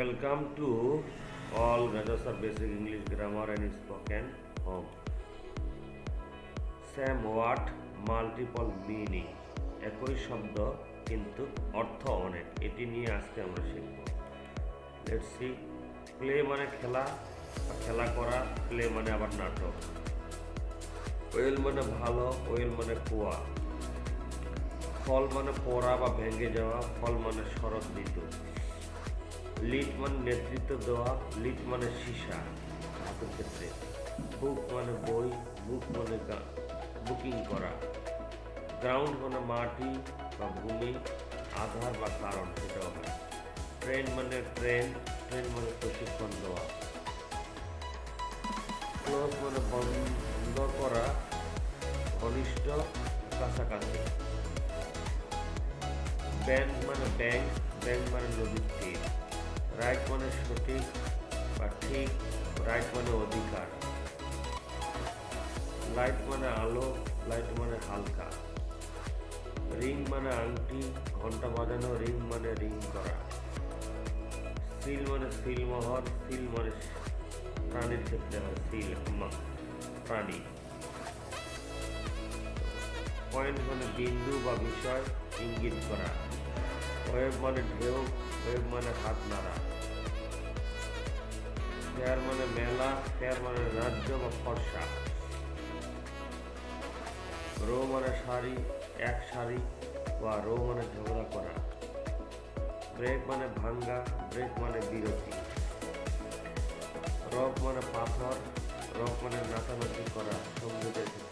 Welcome to all of Basic English Grammar and Spoken Home. Same word, multiple meaning. একই শব্দ কিন্তু অর্থ অনেক। এটি নিয়ে আজকে আমরা শিখব। লেটস সি প্লে মানে খেলা খেলা করা প্লে মানে আবার নাটক। ওয়েল মানে ভালো ওয়েল মানে কুয়া ফল মানে পড়া বা ভেঙে যাওয়া ফল মানে শরৎ ঋতু। লিড মানে নেতৃত্ব দেওয়া লিড মানে সীসা ধাতুর ক্ষেত্রে। বুক মানে বই, বুক মানে বুকিং করা। গ্রাউন্ড মানে মাটি বা ভূমি, আধার বা কারণ সেটাও হয়। ট্রেন মানে ট্রেন ট্রেন মানে প্রশিক্ষণ দেওয়া। ক্লোজ মানে বন্ধ করা, ঘনিষ্ঠ, কাছাকাছি। ব্যাংক মানে ব্যাংক ব্যাংক মানে নদীর তীর। মানে সঠিক বা ঠিক রাইট মানে অধিকার লাইট মানে আলো লাইট মানে হালকা রিং মানে আংটি ঘণ্টা বাজানো রিং মানে রিং করা সিল মানে সিল মোহর সিল মানে প্রাণীর ক্ষেত্রে হয় সিল প্রাণী পয়েন্ট মানে বিন্দু বা বিষয় ইঙ্গিত করা ওয়েব মানে ঢেউ ওয়েব মানে হাত নাড়া ফেয়ার মানে মেলা ফেয়ার মানে রাজ্য বা ফর্সা। রো মানে শাড়ি, এক শাড়ি বা রো মানে ঝগড়া করা। ব্রেক মানে ভাঙ্গা, ব্রেক মানে বিরতি রক মানে পাথর, রক মানে নাচানাচি করা ক্ষেত্রে